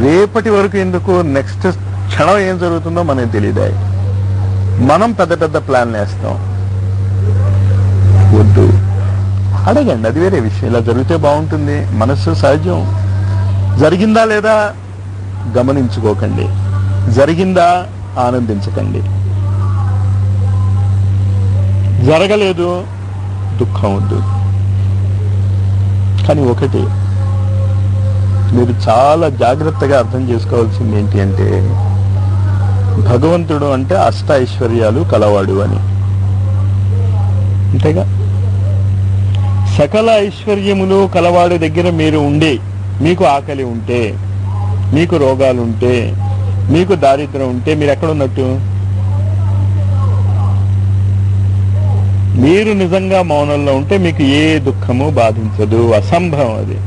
రేపటి వరకు ఎందుకు నెక్స్ట్ క్షణం ఏం జరుగుతుందో మనకి తెలియదా మనం పెద్ద పెద్ద ప్లాన్లు వేస్తాం. వద్దు. అడగండి అది వేరే విషయం. ఇలా జరిగితే బాగుంటుంది. మనస్సు సహజం. జరిగిందా లేదా గమనించుకోకండి. జరిగిందా ఆనందించకండి. జరగలేదు దుఃఖం వద్దు. కానీ ఒకటి మీరు చాలా జాగ్రత్తగా అర్థం చేసుకోవాల్సింది ఏంటి అంటే భగవంతుడు అంటే అష్ట ఐశ్వర్యాలు కలవాడు అని. అంతేగా? సకల ఐశ్వర్యములు కలవాడి దగ్గర మీరు ఉండి మీకు ఆకలి ఉంటే మీకు రోగాలు ఉంటే మీకు దారిద్రం ఉంటే మీరు ఎక్కడ ఉన్నట్టు? మీరు నిజంగా మౌనంలో ఉంటే మీకు ఏ దుఃఖము బాధించదు అసంభవం అది.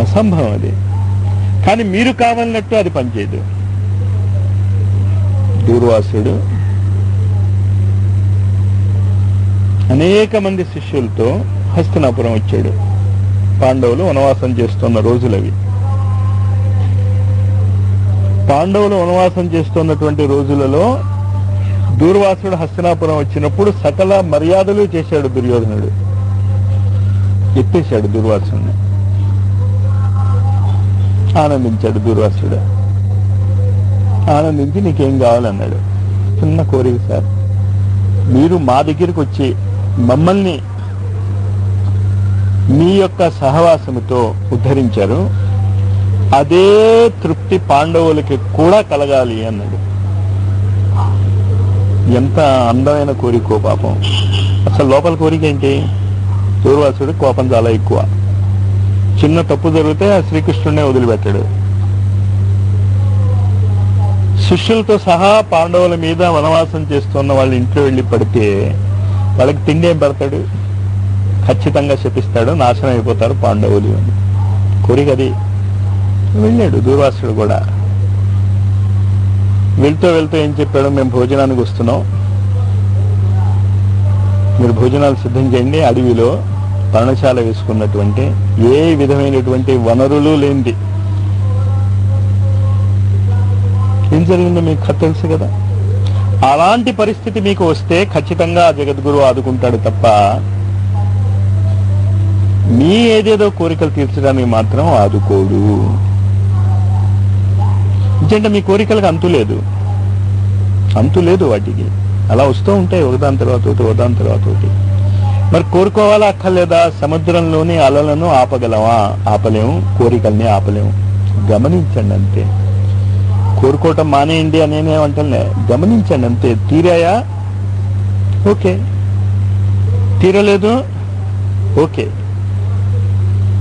అసంభవం అది కానీ మీరు కావాలన్నట్టు అది పనిచేయదు. దూర్వాసుడు అనేక మంది శిష్యులతో హస్తనాపురం వచ్చాడు. పాండవులు వనవాసం చేస్తున్న రోజులవి. పాండవులు వనవాసం చేస్తున్నటువంటి రోజులలో దూర్వాసుడు హస్తనాపురం వచ్చినప్పుడు సకల మర్యాదలు చేశాడు దుర్యోధనుడు. ఎత్తేశాడు దుర్వాసుని ఆనందించాడు దూర్వాసుడు. ఆనందించి నీకేం కావాలన్నాడు. చిన్న కోరిక సార్. మీరు మా దగ్గరికి వచ్చి మమ్మల్ని మీ యొక్క సహవాసముతో ఉద్ధరించారు. అదే తృప్తి పాండవులకి కూడా కలగాలి అన్నాడు. ఎంత అందమైన కోరికో పాపం. అసలు లోపల కోరిక ఏంటి? దూర్వాసుడు కోపం చాలా ఎక్కువ. చిన్న తప్పు జరిగితే ఆ శ్రీకృష్ణుడినే వదిలిపెట్టాడు. శిష్యులతో సహా పాండవుల మీద వనవాసం చేస్తున్న వాళ్ళ ఇంట్లో వెళ్ళి పడితే వాళ్ళకి తిండి ఏం పెడతాడు? ఖచ్చితంగా శపిస్తాడు నాశనం అయిపోతారు పాండవులు అని. కోరికది వెళ్ళాడు దూర్వాసుడు కూడా. వెళ్తూ వెళ్తూ ఏం చెప్పాడు? మేము భోజనానికి వస్తున్నాం. మీరు భోజనాలు సిద్ధం చేయండి అడవిలో పర్ణశాల వేసుకున్నటువంటి ఏ విధమైనటువంటి వనరులు లేనిది. ఏం జరిగిందో మీకు తెలుసు కదా? అలాంటి పరిస్థితి మీకు వస్తే ఖచ్చితంగా జగద్గురు ఆదుకుంటాడు తప్ప మీ ఏదేదో కోరికలు తీర్చడానికి మాత్రం ఆదుకోడు. ఎందుకంటే మీ కోరికలకు అంతు లేదు. అంతు లేదు వాటికి. అలా వస్తూ ఉంటాయి ఒకదాని తర్వాత ఒకటి ఒకదాని తర్వాత ఒకటి. మరి కోరుకోవాలా అక్కర్లేదా? సముద్రంలోని అలలను ఆపగలమా? ఆపలేము. కోరికల్ని ఆపలేము. గమనించండి అంతే. కోరుకోవటం మానేయండి అనేనే నేనేమంటలే గమనించండి అంతే. తీరాయా? ఓకే. తీరలేదు? ఓకే.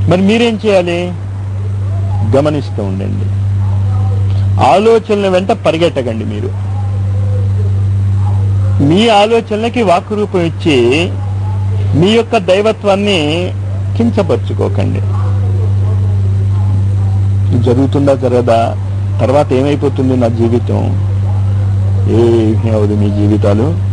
మరి మీరేం చేయాలి? గమనిస్తూ ఉండండి. ఆలోచనల వెంట పరిగెట్టకండి మీరు. మీ ఆలోచనలకి వాక్ రూపం ఇచ్చి మీ యొక్క దైవత్వాన్ని కించపరుచుకోకండి. జరుగుతుందా జరగదా? తర్వాత ఏమైపోతుంది నా జీవితం? ఏమీ అవదు మీ జీవితాలు.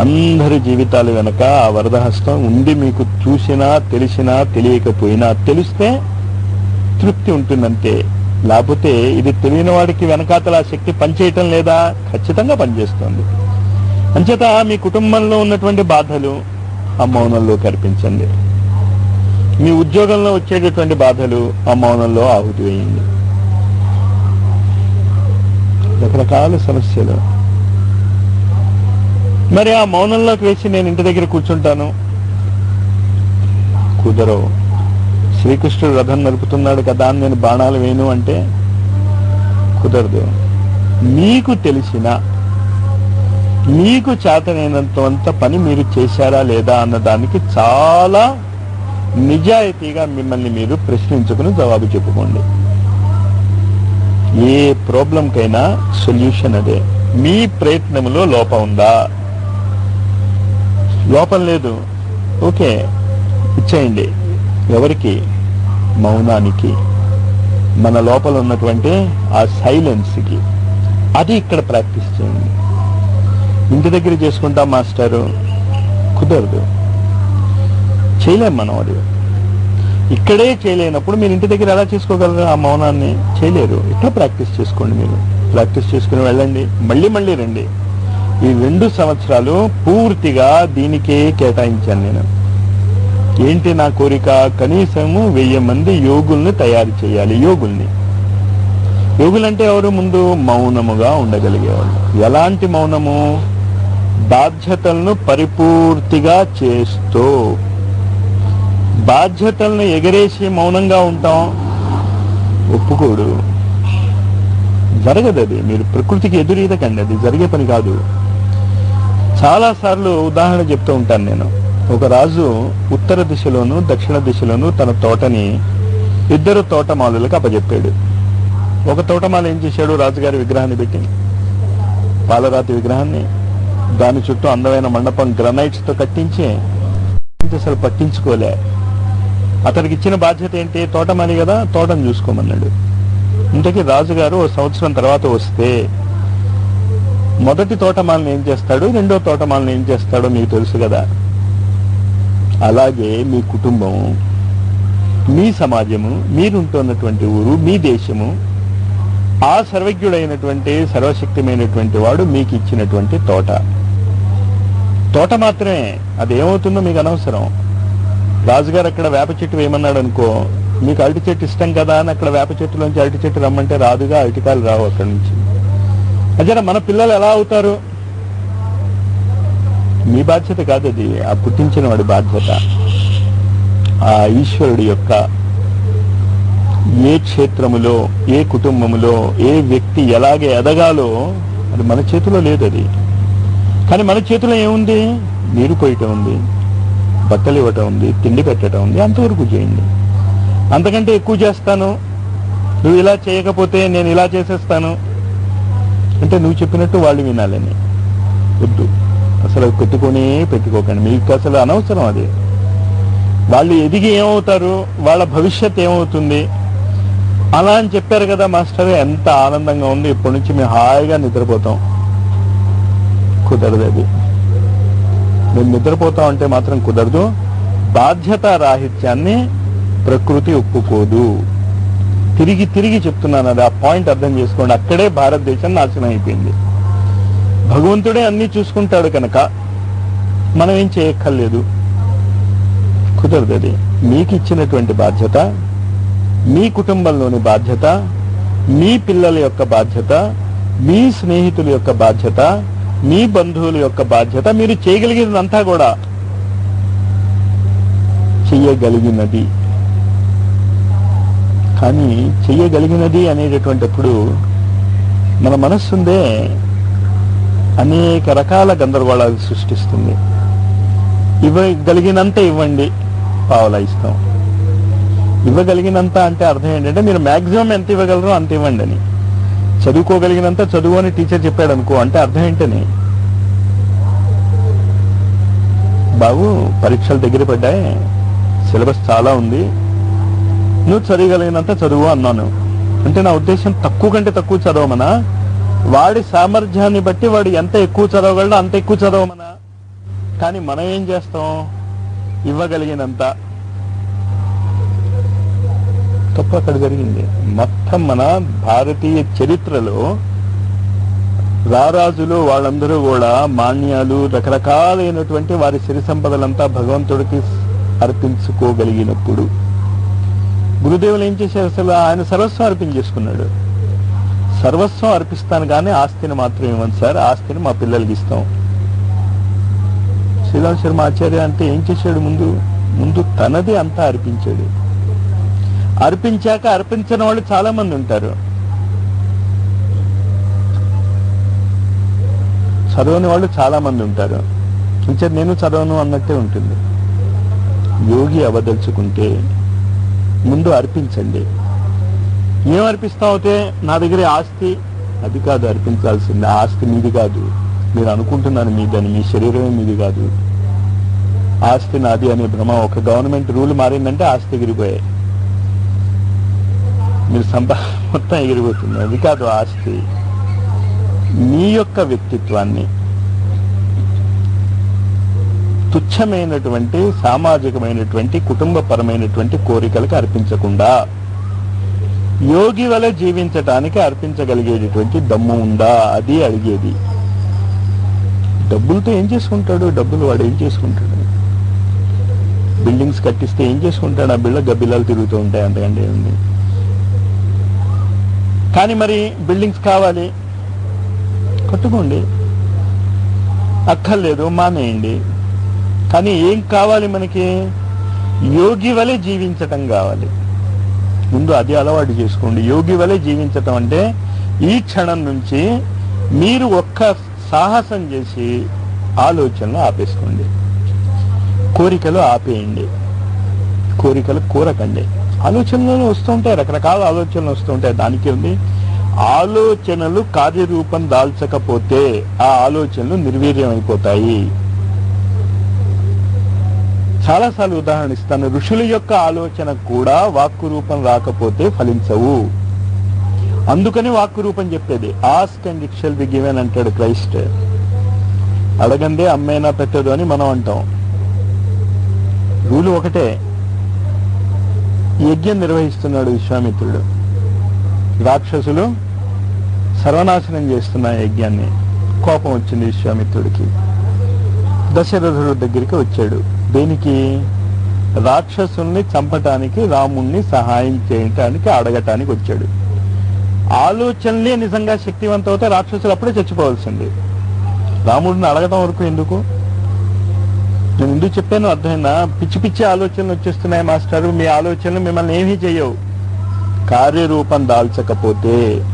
అందరి జీవితాలు వెనక ఆ వరదహస్తం ఉండి మీకు చూసినా తెలిసినా తెలియకపోయినా తెలిస్తే తృప్తి ఉంటుందంతే. లేకపోతే ఇది తెలియని వాడికి వెనకాతల ఆ శక్తి పనిచేయటం లేదా? ఖచ్చితంగా పనిచేస్తుంది. అంచేత మీ కుటుంబంలో ఉన్నటువంటి బాధలు ఆ మౌనంలో కనిపించండి మీ ఉద్యోగంలో వచ్చేటటువంటి బాధలు ఆ మౌనంలో ఆహుతి వేయండి. రకరకాల సమస్యలు. మరి ఆ మౌనంలోకి వేసి నేను ఇంటి దగ్గర కూర్చుంటాను. కుదరవు. శ్రీకృష్ణుడు రథం నడుపుతున్నాడు కదా అని నేను బాణాలు వేయను అంటే కుదరదు. మీకు తెలిసిన మీకు చేతనైనంత పని మీరు చేశారా లేదా అన్న దానికి చాలా నిజాయితీగా మిమ్మల్ని మీరు ప్రశ్నించుకుని జవాబు చెప్పుకోండి. ఏ ప్రాబ్లంకైనా సొల్యూషన్ అదే. మీ ప్రయత్నంలో లోపం ఉందా? లోపం లేదు. ఓకే. ఇచ్చేయండి. ఎవరికి? మౌనానికి. మన లోపల ఉన్నటువంటి ఆ సైలెన్స్కి అది ఇక్కడ ప్రాక్టీస్ చేయండి. ఇంటి దగ్గర చేసుకుంటాం మాస్టారు. కుదరదు. చేయలేం మనం అది. ఇక్కడే చేయలేనప్పుడు మీరు ఇంటి దగ్గర ఎలా చేసుకోగలరు ఆ మౌనాన్ని? చేయలేరు. ఇట్లా ప్రాక్టీస్ చేసుకోండి మీరు. ప్రాక్టీస్ చేసుకుని వెళ్ళండి. మళ్ళీ మళ్ళీ రండి. ఈ రెండు సంవత్సరాలు పూర్తిగా దీనికే కేటాయించాను నేను. ఏంటి నా కోరిక? కనీసము వెయ్యి మంది యోగుల్ని తయారు చేయాలి. యోగుల్ని. యోగులంటే ఎవరు? ముందు మౌనముగా ఉండగలిగేవాళ్ళు. ఎలాంటి మౌనము? బాధ్యతలను పరిపూర్తిగా చేస్తూ. బాధ్యతలను ఎగరేసి మౌనంగా ఉంటాం. ఒప్పుకోడు. జరగదు అది. మీరు ప్రకృతికి ఎదురీదకండి అది జరిగే పని కాదు. చాలాసార్లు ఉదాహరణ చెప్తూ ఉంటాను నేను. ఒక రాజు ఉత్తర దిశలోను దక్షిణ దిశలోను తన తోటని ఇద్దరు తోటమాలులకు అప్పజెప్పాడు. ఒక తోటమాల ఏం చేశాడు? రాజుగారి విగ్రహాన్ని పెట్టి పాలరాతి విగ్రహాన్ని దాని చుట్టూ అందమైన మండపం గ్రనైట్స్తో కట్టించి అసలు పట్టించుకోలే. అతనికి ఇచ్చిన బాధ్యత ఏంటి? తోటమాలి కదా తోటను చూసుకోమన్నాడు. ఇంతకీ రాజుగారు ఓ సంవత్సరం తర్వాత వస్తే మొదటి తోటమాలను ఏం చేస్తాడు? రెండో తోటమాలని ఏం చేస్తాడో మీకు తెలుసు కదా. అలాగే మీ కుటుంబం మీ సమాజము మీరుంటున్నటువంటి ఊరు మీ దేశము ఆ సర్వజ్ఞుడైనటువంటి సర్వశక్తిమైనటువంటి వాడు మీకు ఇచ్చినటువంటి తోట. తోట మాత్రమే. అది ఏమవుతుందో మీకు అనవసరం. రాజుగారు అక్కడ వేప చెట్టు వేయమన్నాడు అనుకో మీకు అరటి చెట్టు ఇష్టం కదా అని అక్కడ వేప చెట్టులోంచి అరటి చెట్టు రమ్మంటే రాదుగా అరటికాయలు రావు అక్కడి నుంచి. అజర మన పిల్లలు ఎలా అవుతారు? మీ బాధ్యత కాదు అది. ఆ పుట్టించిన వాడి బాధ్యత. ఆ ఈశ్వరుడి యొక్క ఏ క్షేత్రములో ఏ కుటుంబములో ఏ వ్యక్తి ఎలాగే ఎదగాలో అది మన చేతిలో లేదు అది. కానీ మన చేతిలో ఏముంది? నీరు పోయటం ఉంది బట్టలు ఇవ్వటం ఉంది తిండి పెట్టడం ఉంది అంతవరకు చేయండి. అంతకంటే ఎక్కువ చేస్తాను. నువ్వు ఇలా చేయకపోతే నేను ఇలా చేసేస్తాను. అంటే నువ్వు చెప్పినట్టు వాళ్ళు వినాలని. వద్దు. అసలు అది పెట్టుకొని పెట్టుకోకండి. మీకు అసలు అనవసరం అది. వాళ్ళు ఎదిగి ఏమవుతారు? వాళ్ళ భవిష్యత్ ఏమవుతుంది? అలా అని చెప్పారు కదా మాస్టర్. ఎంత ఆనందంగా ఉంది. ఇప్పటి నుంచి మేము హాయిగా నిద్రపోతాం. కుదరదు అది మేము నిద్రపోతా అంటే మాత్రం కుదరదు. బాధ్యత రాహిత్యాన్ని ప్రకృతి ఒప్పుకోదు. తిరిగి తిరిగి చెప్తున్నాను అది ఆ పాయింట్ అర్థం చేసుకోండి. అక్కడే భారతదేశం నాశనం అయిపోయింది. భగవంతుడే అన్ని చూసుకుంటాడు కనుక మనం ఏం చేయక్కర్లేదు. కుదరదు అది మీకు ఇచ్చినటువంటి బాధ్యత మీ కుటుంబంలోని బాధ్యత మీ పిల్లల యొక్క బాధ్యత మీ స్నేహితుల యొక్క బాధ్యత మీ బంధువుల యొక్క బాధ్యత మీరు చేయగలిగినంతా కూడా చెయ్యగలిగినది. కానీ చెయ్యగలిగినది అనేటటువంటిప్పుడు మన మనస్సుందే అనేక రకాల గందరగోళాలు సృష్టిస్తుంది. ఇవ్వగలిగినంత ఇవ్వండి పావులా ఇస్తాం. ఇవ్వగలిగినంత అంటే అర్థం ఏంటంటే మీరు మాక్సిమం ఎంత ఇవ్వగలరో అంత ఇవ్వండి అని చదువుకోగలిగినంత చదువు అని టీచర్ చెప్పాడు అనుకో అంటే అర్థం ఏంటని? బాబు పరీక్షలు దగ్గర పడ్డాయి. సిలబస్ చాలా ఉంది. నువ్వు చదవగలిగినంత చదువు అన్నాను. అంటే నా ఉద్దేశం తక్కువ కంటే తక్కువ చదవమనా? వాడి సామర్థ్యాన్ని బట్టి వాడు ఎంత ఎక్కువ చదవగలడో అంత ఎక్కువ చదవమనా? కానీ మనం ఏం చేస్తాం? ఇవ్వగలిగినంత. తప్పు అక్కడ జరిగింది. మొత్తం మన భారతీయ చరిత్రలో రారాజులు వాళ్ళందరూ కూడా మాన్యాలు రకరకాలైనటువంటి వారి సిరి సంపదలంతా భగవంతుడికి అర్పించుకోగలిగినప్పుడు గురుదేవులు ఏం చేశారు అసలు? ఆయన సర్వస్వం అర్పించేసుకున్నాడు సర్వస్వం అర్పిస్తాను కానీ ఆస్తిని మాత్రం ఇవ్వండి సార్. ఆస్తిని మా పిల్లలకి ఇస్తాం. శ్రీరామ్ శర్మ ఆచార్య అంటే ఏం చేశాడు ముందు? ముందు తనది అంతా అర్పించాడు. అర్పించాక అర్పించని వాళ్ళు చాలా మంది ఉంటారు. చదవని వాళ్ళు చాలా మంది ఉంటారు. ఇంకా నేను చదవను అన్నట్టే ఉంటుంది. యోగి అవదలుచుకుంటే ముందు అర్పించండి. ఏం అర్పిస్తాం అయితే నా దగ్గర ఆస్తి. అది కాదు అర్పించాల్సింది ఆస్తి మీది కాదు. మీరు అనుకుంటున్నాను మీదని మీ శరీరమే మీది కాదు. ఆస్తి నాది అనే భ్రమ ఒక గవర్నమెంట్ రూల్ మారిందంటే ఆస్తి ఎగిరిపోయాయి. మీరు సంపా మొత్తం ఎగిరిపోతుంది. అది కాదు ఆస్తి. మీ యొక్క వ్యక్తిత్వాన్ని తుచ్చమైనటువంటి సామాజికమైనటువంటి కుటుంబపరమైనటువంటి కోరికలకు అర్పించకుండా యోగి వలె జీవించటానికి అర్పించగలిగేటటువంటి దమ్ము ఉందా? అది అడిగేది. డబ్బులతో ఏం చేసుకుంటాడు? డబ్బులు వాడు ఏం చేసుకుంటాడు? బిల్డింగ్స్ కట్టిస్తే ఏం చేసుకుంటాడు? ఆ బిళ్ళ గబ్బిలాలు తిరుగుతూ ఉంటాయి అంతకంటే ఏముంది? కానీ మరి బిల్డింగ్స్ కావాలి. కట్టుకోండి. అక్కర్లేదు మానేయండి. కానీ ఏం కావాలి మనకి? యోగి వలె జీవించటం కావాలి. ముందు అది అలవాటు చేసుకోండి. యోగి వలె జీవించటం అంటే ఈ క్షణం నుంచి మీరు ఒక్క సాహసం చేసి ఆలోచనలు ఆపేసుకోండి. కోరికలు ఆపేయండి. కోరికలు కోరకండి. ఆలోచనలు వస్తుంటాయి రకరకాల ఆలోచనలు వస్తుంటాయి దానికి ఉంది ఆలోచనలు కార్యరూపం దాల్చకపోతే ఆ ఆలోచనలు నిర్వీర్యం అయిపోతాయి చాలాసార్లు ఉదాహరణ ఇస్తాను. ఋషుల యొక్క ఆలోచన కూడా వాక్కు రూపం రాకపోతే ఫలించవు. అందుకని వాక్కు రూపం చెప్పేది ask and it shall be given అంటాడు క్రైస్ట్. అడగందే అమ్మైనా పెట్టదు అని మనం అంటాం. రూలు ఒకటే. యజ్ఞం నిర్వహిస్తున్నాడు విశ్వామిత్రుడు. రాక్షసులు సర్వనాశనం చేస్తున్న యజ్ఞాన్ని కోపం వచ్చింది విశ్వామిత్రుడికి. దశరథుడు దగ్గరికి వచ్చాడు. దేనికి? రాక్షసుల్ని చంపటానికి రాముణ్ణి సహాయం చేయటానికి అడగటానికి వచ్చాడు. ఆలోచనలే నిజంగా శక్తివంతం అవుతే రాక్షసులు అప్పుడే చచ్చిపోవాల్సింది. రాముడిని అడగటం వరకు ఎందుకు? నేను ఎందుకు చెప్పాను అర్థమైందా? పిచ్చి పిచ్చి ఆలోచనలు వచ్చేస్తున్నాయి మాస్టారు. మీ ఆలోచనలు మిమ్మల్ని ఏమీ చేయవు. కార్యరూపం దాల్చకపోతే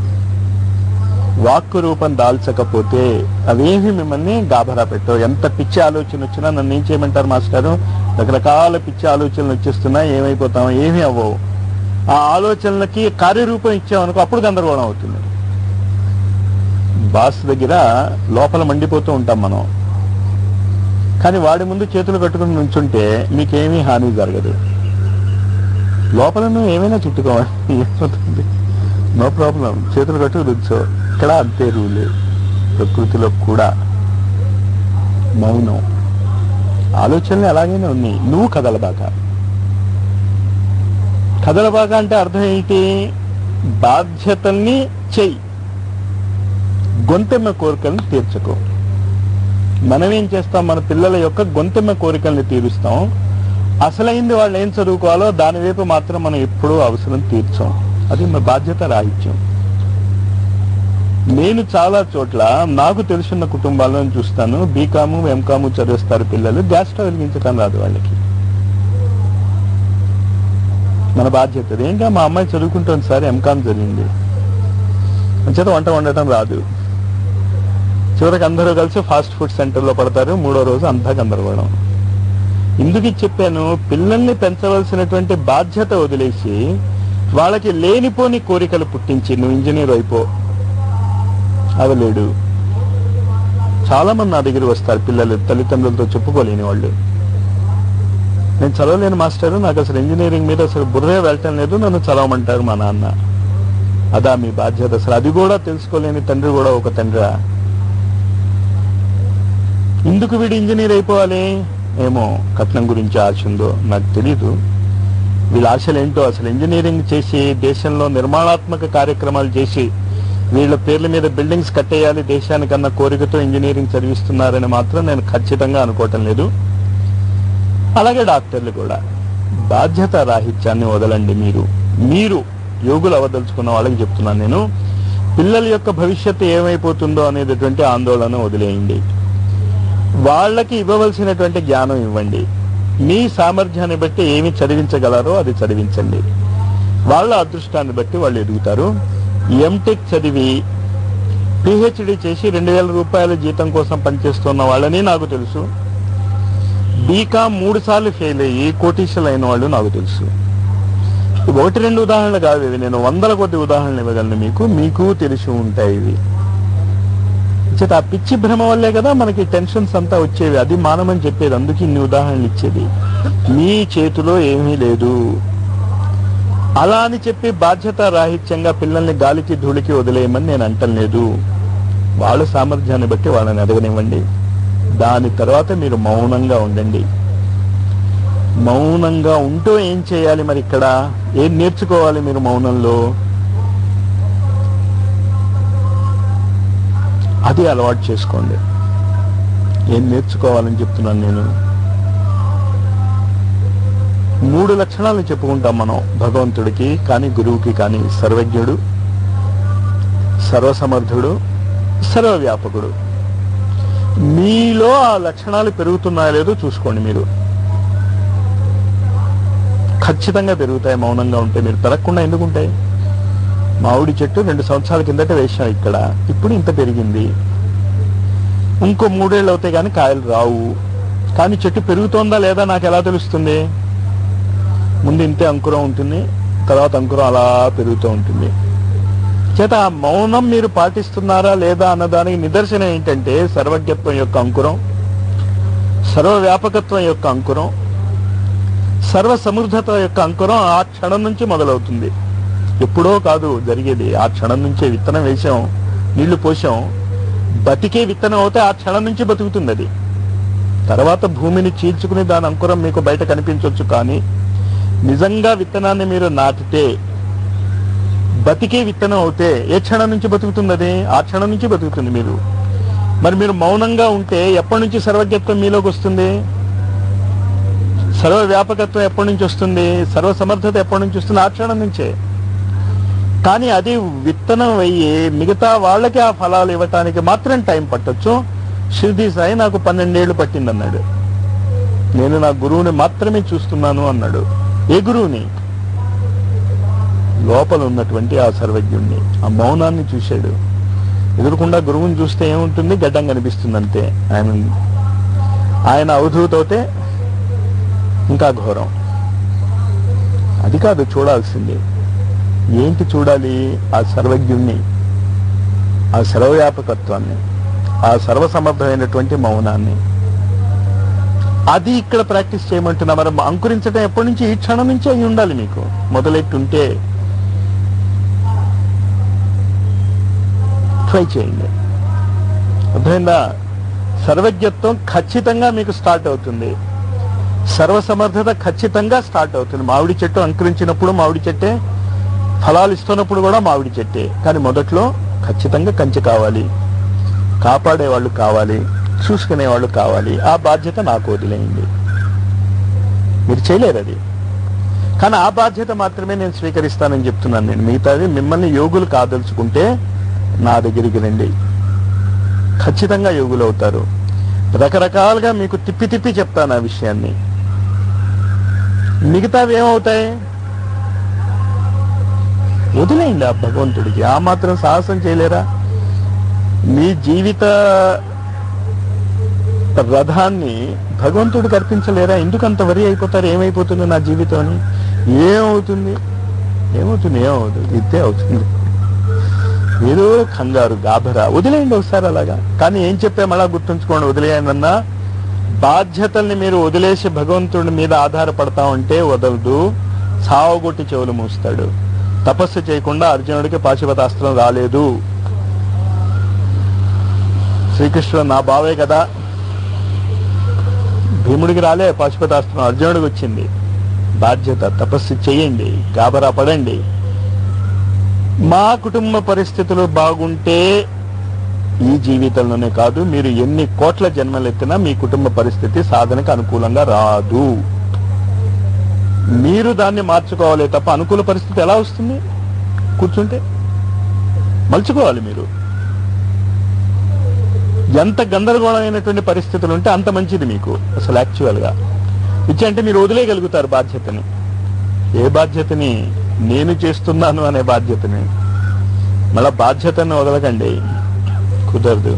వాక్కు రూపం దాల్చకపోతే అవేమి మిమ్మల్ని గాభరా పెట్టవు. ఎంత పిచ్చి ఆలోచన వచ్చినా నన్ను ఏం చేయమంటారు మాస్టారు? రకరకాల పిచ్చి ఆలోచనలు వచ్చేస్తున్నా ఏమైపోతాం ఏమీ అవ్వవు. ఆ ఆలోచనలకి కార్యరూపం ఇచ్చామనుకో అప్పుడు గందరగోళం అవుతుంది. బాస్ దగ్గర లోపల మండిపోతూ ఉంటాం మనం. కానీ వాడి ముందు చేతులు కట్టుకుని నుంచుంటే మీకేమీ హాని జరగదు. లోపల నువ్వు ఏమైనా చుట్టుకోవాలి. ఏమవుతుంది? No problem. చేతులు కట్టు రుచో ఇక్కడ అంతే రూలే. ప్రకృతిలో కూడా మౌనం. ఆలోచనలు అలాగైనా ఉన్నాయి. నువ్వు కదలబాక. కదలబాక అంటే అర్థం ఏంటి? బాధ్యతల్ని చెయ్యి. గొంతెమ్మ కోరికలను తీర్చుకో. మనం ఏం చేస్తాం? మన పిల్లల యొక్క గొంతెమ్మ కోరికల్ని తీరుస్తాం. అసలైంది వాళ్ళు ఏం చదువుకోవాలో దాని వైపు మాత్రం మనం ఎప్పుడూ అవసరం తీర్చాం. అది మన బాధ్యత రాహిత్యం. నేను చాలా చోట్ల నాకు తెలుసున్న కుటుంబాలను చూస్తాను. బీకాము ఎంకాము చదివిస్తారు పిల్లలు. గ్యాస్ స్టవ్ వెలిగించడం రాదు వాళ్ళకి. మన బాధ్యత ఏంటో మా అమ్మాయి చదువుకుంటుంది సార్ ఎంకామ్ జరిగింది. చేత వంట వండటం రాదు. చివరికి అందరూ కలిసి ఫాస్ట్ ఫుడ్ సెంటర్లో పడతారు. మూడో రోజు అంతా గందరగోళం. ఇందుకు చెప్పాను పిల్లల్ని పెంచవలసినటువంటి బాధ్యత వదిలేసి వాళ్ళకి లేనిపోని కోరికలు పుట్టించి నువ్వు ఇంజనీర్ అయిపో. అవలేడు. చాలా మంది నా దగ్గర వస్తారు పిల్లలు తల్లిదండ్రులతో చెప్పుకోలేని వాళ్ళు. నేను చదవలేను మాస్టర్ నాకు అసలు ఇంజనీరింగ్ మీద అసలు బుర్రే వెళ్ళటం లేదు నన్ను చదవమంటారు మా నాన్న. అదా మీ బాధ్యత. అసలు అది కూడా తెలుసుకోలేని తండ్రి కూడా ఒక తండ్రి. ఎందుకు వీడు ఇంజనీర్ అయిపోవాలి? ఏమో కట్నం గురించి ఆశ ఉందో నాకు తెలీదు. వీళ్ళ ఆశలు ఏంటో అసలు ఇంజనీరింగ్ చేసి దేశంలో నిర్మాణాత్మక కార్యక్రమాలు చేసి వీళ్ళ పేర్ల మీద బిల్డింగ్స్ కట్టేయాలి దేశానికన్న కోరికతో ఇంజనీరింగ్ చదివిస్తున్నారని మాత్రం నేను ఖచ్చితంగా అనుకోవటం లేదు. అలాగే డాక్టర్లు కూడా. బాధ్యత రాహిత్యాన్ని వదలండి మీరు. మీరు యోగులు అవదలుచుకున్న వాళ్ళకి చెప్తున్నాను నేను. పిల్లల యొక్క భవిష్యత్తు ఏమైపోతుందో అనేటటువంటి ఆందోళన వదిలేయండి. వాళ్ళకి ఇవ్వవలసినటువంటి జ్ఞానం ఇవ్వండి. మీ సామర్థ్యాన్ని బట్టి ఏమి చదివించగలరో అది చదివించండి. వాళ్ళ అదృష్టాన్ని బట్టి వాళ్ళు ఎదుగుతారు. ఎంటెక్ చదివి పిహెచ్డి చేసి రెండు వేల రూపాయల జీతం కోసం పనిచేస్తున్న వాళ్ళని నాకు తెలుసు. బీకామ్ మూడు సార్లు ఫెయిల్ అయ్యి కోటీశ్వరులు అయిన వాళ్ళు నాకు తెలుసు. ఒకటి రెండు ఉదాహరణలు కాదు ఇవి. నేను వందల కొద్ది ఉదాహరణలు ఇవ్వగలను మీకు. మీకు తెలిసి ఉంటాయి ఇవి. చేత ఆ పిచ్చి భ్రమ వల్లే కదా మనకి టెన్షన్స్ అంతా వచ్చేవి. అది మానమని చెప్పేది. అందుకే ఇన్ని ఉదాహరణలు ఇచ్చేది. మీ చేతిలో ఏమీ లేదు. అలా అని చెప్పి బాధ్యత రాహిత్యంగా పిల్లల్ని గాలికి ధూళికి వదిలేయమని నేను అంటలేదు. వాళ్ళ సామర్థ్యాన్ని బట్టి వాళ్ళని ఎదగనివ్వండి దాని తర్వాత మీరు మౌనంగా ఉండండి. మౌనంగా ఉంటూ ఏం చేయాలి మరి ఇక్కడ? ఏం నేర్చుకోవాలి మీరు మౌనంలో? అది అలవాటు చేసుకోండి. ఏం నేర్చుకోవాలని చెప్తున్నాను నేను? మూడు లక్షణాలు చెప్పుకుంటాం మనం భగవంతుడికి కానీ గురువుకి కానీ సర్వజ్ఞుడు సర్వసమర్థుడు సర్వవ్యాపకుడు. మీలో ఆ లక్షణాలు పెరుగుతున్నాయో లేదో చూసుకోండి మీరు. ఖచ్చితంగా పెరుగుతాయి మౌనంగా ఉంటే మీరు పెరగకుండా ఎందుకు ఉంటాయి మామిడి చెట్టు రెండు సంవత్సరాల కిందట వేసాం ఇక్కడ. ఇప్పుడు ఇంత పెరిగింది. ఇంకో మూడేళ్ళు అవుతాయి కానీ కాయలు రావు. కానీ చెట్టు పెరుగుతోందా లేదా నాకు ఎలా తెలుస్తుంది? ముందు ఇంతే అంకురం ఉంటుంది తర్వాత అంకురం అలా పెరుగుతూ ఉంటుంది. చేత మౌనం మీరు పాటిస్తున్నారా లేదా అన్నదానికి నిదర్శనం ఏంటంటే సర్వజ్ఞత్వం యొక్క అంకురం సర్వవ్యాపకత్వం యొక్క అంకురం సర్వ సమృద్ధత యొక్క అంకురం ఆ క్షణం నుంచి మొదలవుతుంది. ఎప్పుడో కాదు జరిగేది. ఆ క్షణం నుంచే విత్తనం వేసాం నీళ్ళు పోసాం. బతికే విత్తనం అవుతే ఆ క్షణం నుంచి బతుకుతుంది అది. తర్వాత భూమిని చీల్చుకుని దాని అంకురం మీకు బయట కనిపించవచ్చు కానీ నిజంగా విత్తనాన్ని మీరు నాటితే బతికే విత్తనం అవుతే ఏ క్షణం నుంచి బతుకుతుంది అది? ఆ క్షణం నుంచి బతుకుతుంది మీరు. మరి మీరు మౌనంగా ఉంటే ఎప్పటి నుంచి సర్వజ్ఞత్వం మీలోకి వస్తుంది? సర్వ వ్యాపకత్వం ఎప్పటి నుంచి వస్తుంది? సర్వ సమర్థత ఎప్పటి నుంచి వస్తుంది? ఆ క్షణం నుంచే. కానీ అది విత్తనం అయ్యి మిగతా వాళ్ళకి ఆ ఫలాలు ఇవ్వటానికి మాత్రం టైం పట్టొచ్చు. షిర్దీ సాయి నాకు పన్నెండేళ్ళు పట్టింది అన్నాడు నేను నా గురువుని మాత్రమే చూస్తున్నాను అన్నాడు. ఏ గురువుని? లోపల ఉన్నటువంటి ఆ సర్వజ్ఞుణ్ణి. ఆ మౌనాన్ని చూశాడు. ఎదురుకుండా గురువుని చూస్తే ఏముంటుంది? గడ్డం కనిపిస్తుంది అంతే ఆయన ఆయన అవధూత అవుతే ఇంకా ఘోరం. అది కాదు చూడాల్సింది. ఏంటి చూడాలి ఆ సర్వజ్ఞుణ్ణి? ఆ సర్వవ్యాపకత్వాన్ని ఆ సర్వసమర్థమైనటువంటి మౌనాన్ని. అది ఇక్కడ ప్రాక్టీస్ చేయమంటున్నా. మరి అంకురించడం ఎప్పటి నుంచి? ఈ క్షణం నుంచి అయి ఉండాలి మీకు. మొదలెట్టుంటే ట్రై చేయండి. అర్థమైందా? సర్వజ్ఞత్వం ఖచ్చితంగా మీకు స్టార్ట్ అవుతుంది. సర్వసమర్థత ఖచ్చితంగా స్టార్ట్ అవుతుంది. మామిడి చెట్టు అంకురించినప్పుడు మామిడి చెట్టే ఫలాలు ఇస్తున్నప్పుడు కూడా మామిడి చెట్టే. కానీ మొదట్లో ఖచ్చితంగా కంచె కావాలి. కాపాడే వాళ్ళు కావాలి. చూసుకునే వాళ్ళు కావాలి. ఆ బాధ్యత నాకు వదిలేయండి. మీరు చేయలేరు అది. కానీ ఆ బాధ్యత మాత్రమే నేను స్వీకరిస్తానని చెప్తున్నాను నేను. మిగతాది మిమ్మల్ని యోగులు కాదలుచుకుంటే నా దగ్గరికి రండి. ఖచ్చితంగా యోగులు అవుతారు. రకరకాలుగా మీకు తిప్పి తిప్పి చెప్తాను ఆ విషయాన్ని. మిగతావి ఏమవుతాయి? వదిలేయండి ఆ భగవంతుడికి ఆ మాత్రం సాహసం చేయలేరా? మీ జీవిత రథాన్ని భగవంతుడికి అర్పించలేరా ఎందుకంత వరి అయిపోతారు? ఏమైపోతుంది నా జీవితం అని ఏమవుతుంది? ఏమవుతుంది? ఏమవుతుంది? ఇదే అవుతుంది. మీరు కంగారు గాభరా. వదిలేయండి ఒకసారి అలాగా. కానీ ఏం చెప్పే మళ్ళా గుర్తుంచుకోండి వదిలేయనన్నా. బాధ్యతల్ని మీరు వదిలేసి భగవంతుడి మీద ఆధారపడతా ఉంటే వదలదు. సావగొట్టి చెవులు మూస్తాడు. తపస్సు చేయకుండా అర్జునుడికి పాశుపతాస్త్రం రాలేదు. శ్రీకృష్ణుడు నా బావే కదా. భీముడికి రాలే పాశుపతాస్త్రం అర్జునుడికి వచ్చింది. బాధ్యత తపస్సు చేయండి గాబరా పడండి. మా కుటుంబ పరిస్థితులు బాగుంటే ఈ జీవితంలోనే కాదు మీరు ఎన్ని కోట్ల జన్మలెత్తినా మీ కుటుంబ పరిస్థితి సాధనకు అనుకూలంగా రాదు. మీరు దాన్ని మార్చుకోవాలి తప్ప అనుకూల పరిస్థితి ఎలా వస్తుంది? కూర్చుంటే మలుచుకోవాలి మీరు. ఎంత గందరగోళమైనటువంటి పరిస్థితులు ఉంటే అంత మంచిది మీకు అసలు యాక్చువల్గా. ఇచ్చి అంటే మీరు వదిలేయగలుగుతారు బాధ్యతని. ఏ బాధ్యతని నేను చేస్తున్నాను అనే బాధ్యతని. మళ్ళా బాధ్యతను వదలకండి. కుదరదు.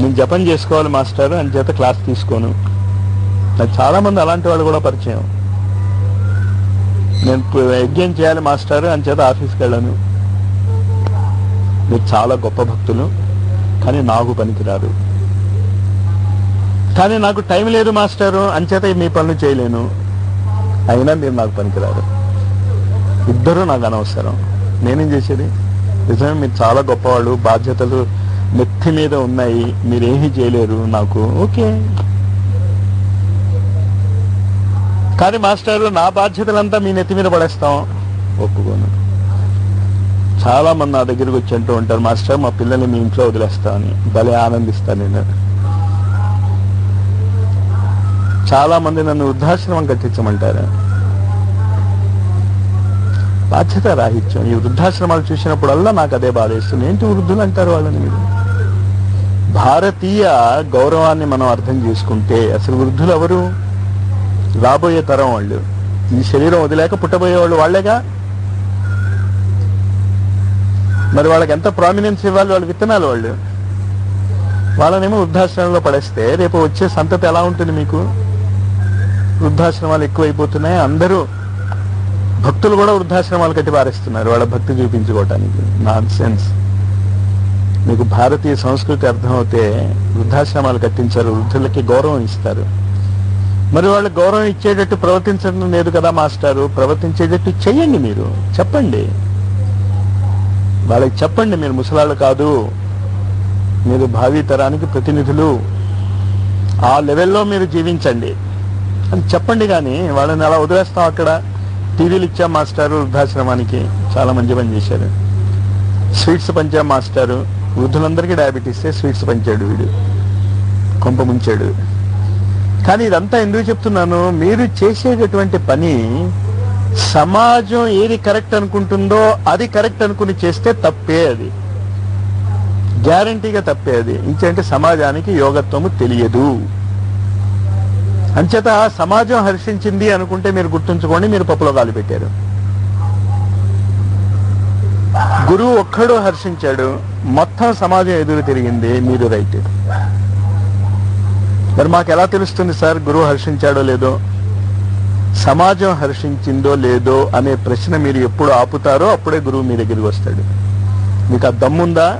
నేను జపం చేసుకోవాలి మాస్టర్ అని చేత క్లాస్ తీసుకోను. నాకు చాలా మంది అలాంటి వాళ్ళు కూడా పరిచయం. నేను యజ్ఞం చేయాలి మాస్టర్? అని చేత ఆఫీస్కి వెళ్ళాను. మీరు చాలా గొప్ప భక్తులు కానీ నాకు పనికిరారు. కానీ నాకు టైం లేదు మాస్టారు అంచేత మీ పనులు చేయలేను. అయినా మీరు నాకు పనికిరారు. ఇద్దరు నాకు అనవసరం. నేనేం చేసేది? నిజమే మీరు చాలా గొప్పవాళ్ళు బాధ్యతలు నెత్తి మీద ఉన్నాయి మీరేమీ చేయలేరు నాకు. ఓకే. కానీ మాస్టారు నా బాధ్యతలంతా మీ నెత్తి మీద పడేస్తాం. ఒప్పుకోను. చాలా మంది నా దగ్గరికి వచ్చి అంటూ ఉంటారు మాస్టర్ మా పిల్లల్ని మీ ఇంట్లో వదిలేస్తామని భలే ఆనందిస్తాను నేను. చాలా మంది నన్ను వృద్ధాశ్రమం కట్టించమంటారు. బాధ్యత రాహిత్యం. ఈ వృద్ధాశ్రమాలు చూసినప్పుడల్లా నాకు అదే బాధేస్తుంది ఏంటి వృద్ధులు అంటారు వాళ్ళని మీరు? భారతీయ గౌరవాన్ని మనం అర్థం చేసుకుంటే అసలు వృద్ధులు ఎవరు? రాబోయే తరం వాళ్ళు. ఈ శరీరం వదిలేక పుట్టబోయే వాళ్ళు వాళ్ళేగా? మరి వాళ్ళకి ఎంత ప్రామినెన్స్ ఇవ్వాలి? వాళ్ళ విత్తనాలు వాళ్ళు? వాళ్ళనేమో వృద్ధాశ్రమంలో పడేస్తే రేపు వచ్చే సంతతి ఎలా ఉంటుంది మీకు? వృద్ధాశ్రమాలు ఎక్కువైపోతున్నాయి. అందరూ భక్తులు కూడా వృద్ధాశ్రమాలు కట్టి పారేస్తున్నారు. వాళ్ళ భక్తి చూపించుకోవటానికి. నాన్ సెన్స్ మీకు భారతీయ సంస్కృతి అర్థమవుతే వృద్ధాశ్రమాలు కట్టించారు. వృద్ధులకి గౌరవం ఇస్తారు. మరి వాళ్ళు గౌరవం ఇచ్చేటట్టు ప్రవర్తించడం లేదు కదా మాస్టారు. ప్రవర్తించేటట్టు చెయ్యండి మీరు. చెప్పండి. వాళ్ళకి చెప్పండి మీరు ముసలాళ్ళు కాదు. మీరు భావి తరానికి ప్రతినిధులు. ఆ లెవెల్లో మీరు జీవించండి. అని చెప్పండి కానీ వాళ్ళని అలా వదిలేస్తాం అక్కడ. టీవీలు ఇచ్చాం మాస్టారు వృద్ధాశ్రమానికి. చాలా మంచి పని చేశారు. స్వీట్స్ పంచాం మాస్టారు. వృద్ధులందరికీ డయాబెటీసే స్వీట్స్ పంచాడు వీడు. కొంప ముంచాడు. కానీ ఇదంతా ఎందుకు చెప్తున్నాను? మీరు చేసేటటువంటి పని సమాజం ఏది కరెక్ట్ అనుకుంటుందో అది కరెక్ట్ అనుకుని చేస్తే తప్పే అది. గ్యారంటీగా తప్పే అది. ఇంకంటే? సమాజానికి యోగత్వము తెలియదు. అంచేత సమాజం హర్షించింది అనుకుంటే మీరు గుర్తుంచుకోండి మీరు పప్పులో గాలి పెట్టారు. గురువు ఒక్కడు హర్షించాడు మొత్తం సమాజం ఎదురు తిరిగింది మీరు రైట్. మరి మాకు ఎలా తెలుస్తుంది సార్ గురువు హర్షించాడో లేదో? సమాజం హర్షించిందో లేదో అనే ప్రశ్న మీరు ఎప్పుడు ఆపుతారో అప్పుడే గురువు మీ దగ్గరికి వస్తాడు. మీకు ఆ దమ్ముందా?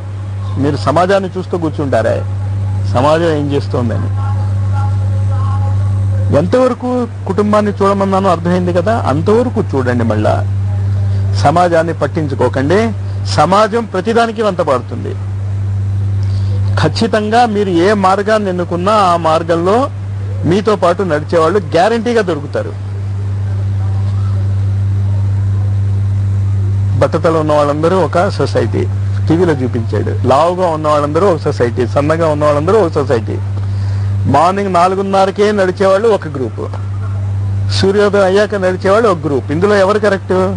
మీరు సమాజాన్ని చూస్తూ కూర్చుంటారా? సమాజం ఏం చేస్తోందని. ఎంతవరకు కుటుంబాన్ని చూడమన్నానో అర్థమైంది కదా? అంతవరకు చూడండి మళ్ళా. సమాజాన్ని పట్టించుకోకండి. సమాజం ప్రతిదానికి వంత పడుతుంది ఖచ్చితంగా మీరు ఏ మార్గాన్ని ఎన్నుకున్నా ఆ మార్గంలో మీతో పాటు నడిచేవాళ్ళు గ్యారంటీగా దొరుకుతారు. బట్టతలు ఉన్న వాళ్ళందరూ ఒక సొసైటీ. టీవీలో చూపించాడు. లావుగా ఉన్న వాళ్ళందరూ ఒక సొసైటీ. సన్నగా ఉన్న వాళ్ళందరూ ఒక సొసైటీ. మార్నింగ్ నాలుగున్నరకే నడిచేవాళ్ళు ఒక గ్రూప్. సూర్యోదయం అయ్యాక నడిచేవాళ్ళు ఒక గ్రూప్. ఇందులో ఎవరు కరెక్ట్?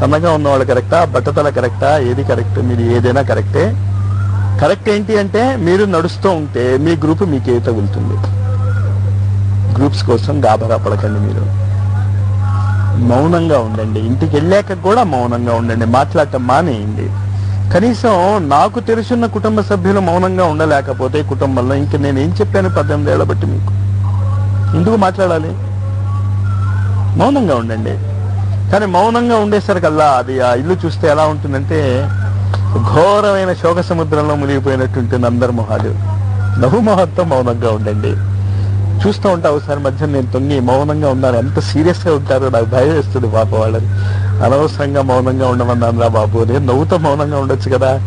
సన్నగా ఉన్నవాళ్ళు కరెక్టా? బట్టతల కరెక్టా? ఏది కరెక్ట్? మీరు ఏదైనా కరెక్టే. కరెక్ట్ ఏంటి అంటే మీరు నడుస్తూ ఉంటే మీ గ్రూప్ మీకే తగులుతుంది. గ్రూప్స్ కోసం గాబరా పడకండి మీరు. మౌనంగా ఉండండి. ఇంటికి వెళ్ళాక కూడా మౌనంగా ఉండండి. మాట్లాడటం మానేయండి. కనీసం నాకు తెలుసున్న కుటుంబ సభ్యులు మౌనంగా ఉండలేకపోతే కుటుంబంలో ఇంక నేను ఏం చెప్పాను పద్దెనిమిది ఏళ్ళ బట్టి మీకు? ఎందుకు మాట్లాడాలి? మౌనంగా ఉండండి. కానీ మౌనంగా ఉండేసరికల్లా అది ఆ ఇల్లు చూస్తే ఎలా ఉంటుందంటే ఘోరమైన శోక సముద్రంలో మునిగిపోయినట్టు ఉంటుంది అందరి మొహాలు నవ్వు మౌనంగా ఉండండి. చూస్తూ ఉంటా ఒకసారి మధ్య నేను తొంగి మౌనంగా ఉన్నాను. ఎంత సీరియస్గా ఉంటారో నాకు భయం వేస్తుంది పాప వాళ్ళని. అనవసరంగా మౌనంగా ఉండమన్నాను రా బాబు. నేను నవ్వుతో మౌనంగా ఉండొచ్చు కదా?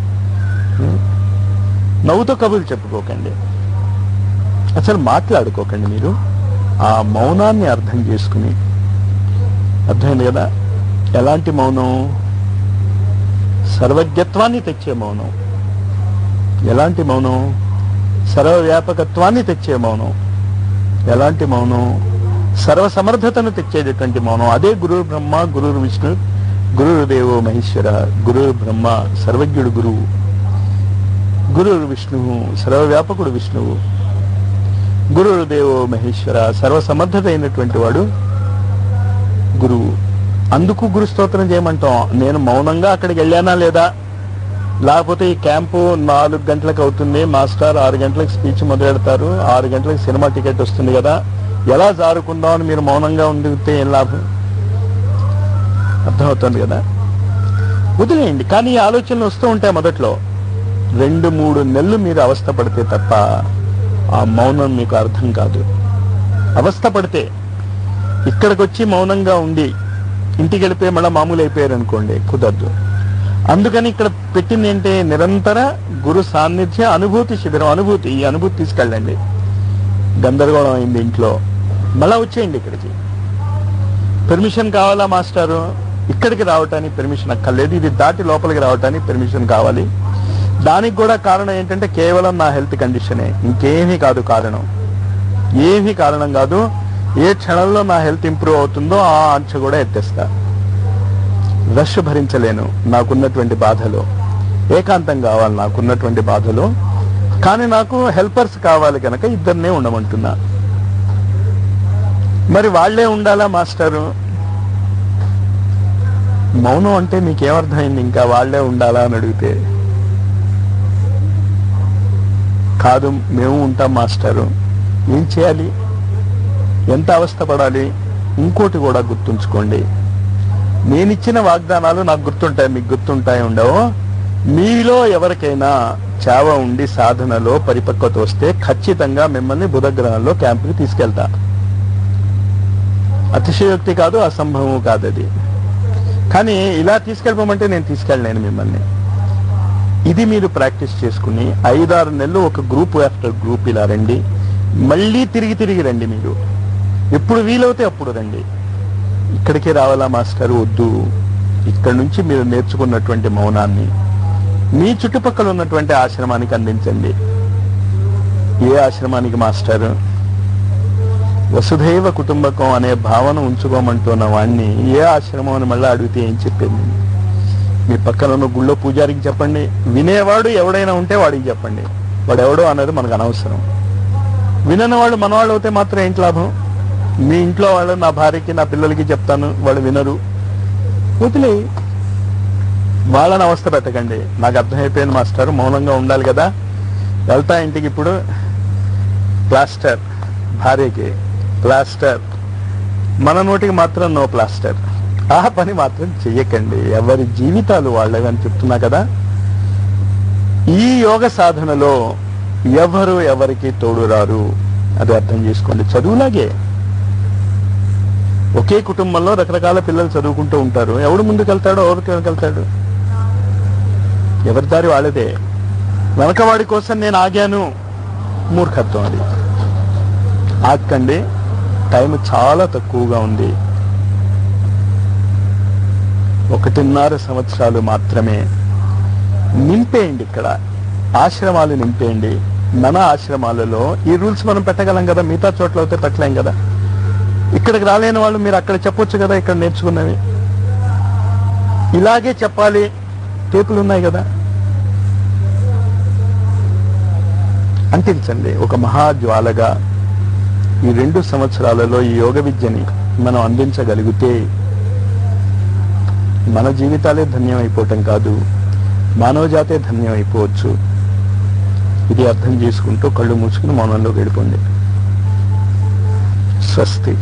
నవ్వుతో కబుర్లు చెప్పుకోకండి. అసలు మాట్లాడుకోకండి మీరు. ఆ మౌనాన్ని అర్థం చేసుకుని. అర్థమైంది కదా? ఎలాంటి మౌనం? సర్వజ్ఞత్వాన్ని తెచ్చే మౌనం. ఎలాంటి మౌనం? సర్వవ్యాపకత్వాన్ని తెచ్చే మౌనం. ఎలాంటి మౌనం? సర్వసమర్థతను తెచ్చేటటువంటి మౌనం. అదే గురు బ్రహ్మ గురు విష్ణు గురుదేవో మహేశ్వర గురు బ్రహ్మ సర్వజ్ఞుడు గురువు గురు విష్ణువు సర్వవ్యాపకుడు విష్ణువు గురుదేవో మహేశ్వర సర్వసమర్థత అయినటువంటి వాడు గురువు. అందుకు గురు స్తోత్రం చేయమంటాం. నేను మౌనంగా అక్కడికి వెళ్ళానా లేదా? లేకపోతే ఈ క్యాంపు నాలుగు గంటలకు అవుతుంది. మాస్టర్ ఆరు గంటలకు స్పీచ్ మొదలెడతారు. ఆరు గంటలకు సినిమా టికెట్ వస్తుంది కదా. ఎలా జారుకుందాం అని మీరు మౌనంగా ఉండితే ఏం లాభం? అర్థమవుతుంది కదా? వదిలేయండి. కానీ ఈ ఆలోచనలు వస్తూ ఉంటాయి మొదట్లో. రెండు మూడు నెలలు మీరు అవస్థ పడితే తప్ప ఆ మౌనం మీకు అర్థం కాదు. అవస్థ పడితే ఇక్కడికి వచ్చి మౌనంగా ఉండి ఇంటికి వెళ్ళిపోయి మళ్ళీ మామూలు అయిపోయారు అనుకోండి కుదరదు. అందుకని ఇక్కడ పెట్టింది ఏంటి నిరంతర గురు సాన్నిధ్య అనుభూతి శిబిరం అనుభూతి ఈ అనుభూతి తీసుకెళ్ళండి. గందరగోళం అయింది ఇంట్లో. మళ్ళా వచ్చేయండి ఇక్కడికి. పెర్మిషన్ కావాలా మాస్టారు? ఇక్కడికి రావటానికి పెర్మిషన్ అక్కర్లేదు. ఇది దాటి లోపలికి రావటానికి పెర్మిషన్ కావాలి. దానికి కూడా కారణం ఏంటంటే కేవలం నా హెల్త్ కండిషనే ఇంకేమీ కాదు కారణం. ఏమీ కారణం కాదు ఏ క్షణంలో నా హెల్త్ ఇంప్రూవ్ అవుతుందో ఆ ఆంక్ష కూడా ఎత్తేస్తా. రష్ భరించలేను నాకున్నటువంటి బాధలో. ఏకాంతం కావాలి నాకున్నటువంటి బాధలో. కానీ నాకు హెల్పర్స్ కావాలి కనుక ఇద్దరినే ఉండమంటున్నా. మరి వాళ్ళే ఉండాలా మాస్టరు? మౌనం అంటే మీకేమర్థమైంది ఇంకా వాళ్ళే ఉండాలా అని అడిగితే? కాదు మేము ఉంటాం మాస్టరు. ఏం చేయాలి? ఎంత అవస్థ పడాలి ఇంకోటి కూడా గుర్తుంచుకోండి. నేనిచ్చిన వాగ్దానాలు నాకు గుర్తుంటాయి మీకు గుర్తుంటాయి ఉండవు. మీలో ఎవరికైనా చావ ఉండి సాధనలో పరిపక్వత వస్తే ఖచ్చితంగా మిమ్మల్ని బుధగ్రహంలో క్యాంపుకి తీసుకెళ్తా. అతిశయోక్తి కాదు అసంభవం కాదు అది. కానీ ఇలా తీసుకెళ్ళమంటే నేను తీసుకెళ్ళలేను మిమ్మల్ని. ఇది మీరు ప్రాక్టీస్ చేసుకుని ఐదారు నెలలు ఒక గ్రూప్ ఆఫ్టర్ గ్రూప్ ఇలా రండి. మళ్ళీ తిరిగి తిరిగి రండి మీరు. ఎప్పుడు వీలవుతే అప్పుడు రండి. ఇక్కడికి రావాలా మాస్టర్? వద్దు. ఇక్కడి నుంచి మీరు నేర్చుకున్నటువంటి మౌనాన్ని మీ చుట్టుపక్కల ఉన్నటువంటి ఆశ్రమానికి అందించండి. ఏ ఆశ్రమానికి మాస్టర్? వసుధైవ కుటుంబకం అనే భావన ఉంచుకోమంటున్న వాడిని ఏ ఆశ్రమం అని మళ్ళీ అడిగితే ఏం చెప్పింది? మీ పక్కన ఉన్న గుళ్ళో పూజారికి చెప్పండి. వినేవాడు ఎవడైనా ఉంటే వాడికి చెప్పండి. వాడు ఎవడో అన్నది మనకు అనవసరం. వినని వాళ్ళు మనవాళ్ళు అయితే మాత్రం ఏంటి లాభం? మీ ఇంట్లో వాళ్ళు నా భార్యకి నా పిల్లలకి చెప్తాను వాళ్ళు వినరు. వదిలే. వాళ్ళని అవస్థ పెట్టకండి. నాకు అర్థమైపోయింది మాస్టర్. మౌనంగా ఉండాలి కదా. వెళ్తా ఇంటికి ఇప్పుడు ప్లాస్టర్ భార్యకి ప్లాస్టర్. మన నోటికి మాత్రం నో ప్లాస్టర్. ఆ పని మాత్రం చెయ్యకండి. ఎవరి జీవితాలు వాళ్ళవి అని చెప్తున్నా కదా. ఈ యోగ సాధనలో ఎవరు ఎవరికి తోడురారు? అది అర్థం చేసుకోండి. చదువులాగే. ఒకే కుటుంబంలో రకరకాల పిల్లలు చదువుకుంటూ ఉంటారు. ఎవడు ముందుకెళ్తాడో ఎవరికి వెళ్తాడు ఎవరి దారి వాళ్ళదే. వెనకవాడి కోసం నేను ఆగాను. మూర్ఖత్వం అది. ఆగండి టైం చాలా తక్కువగా ఉంది. ఒకటిన్నర సంవత్సరాలు మాత్రమే. నింపేయండి ఇక్కడ. ఆశ్రమాలు నింపేయండి. మన ఆశ్రమాలలో ఈ రూల్స్ మనం పెట్టగలం కదా? మిగతా చోట్ల అయితే పెట్టలేం కదా? ఇక్కడికి రాలేని వాళ్ళు మీరు అక్కడ చెప్పొచ్చు కదా ఇక్కడ నేర్చుకున్నవి. ఇలాగే చెప్పాలి టేపులు ఉన్నాయి కదా. అంటించండి ఒక మహాజ్వాలగా ఈ రెండు సంవత్సరాలలో ఈ యోగ విద్యని మనం అందించగలిగితే మన జీవితాలే ధన్యమైపోవటం కాదు మానవజాతే ధన్యమైపోవచ్చు. ఇది అర్థం చేసుకుంటూ కళ్ళు మూసుకుని మౌనంలోకి వెళ్ళిపోండి. స్వస్తి.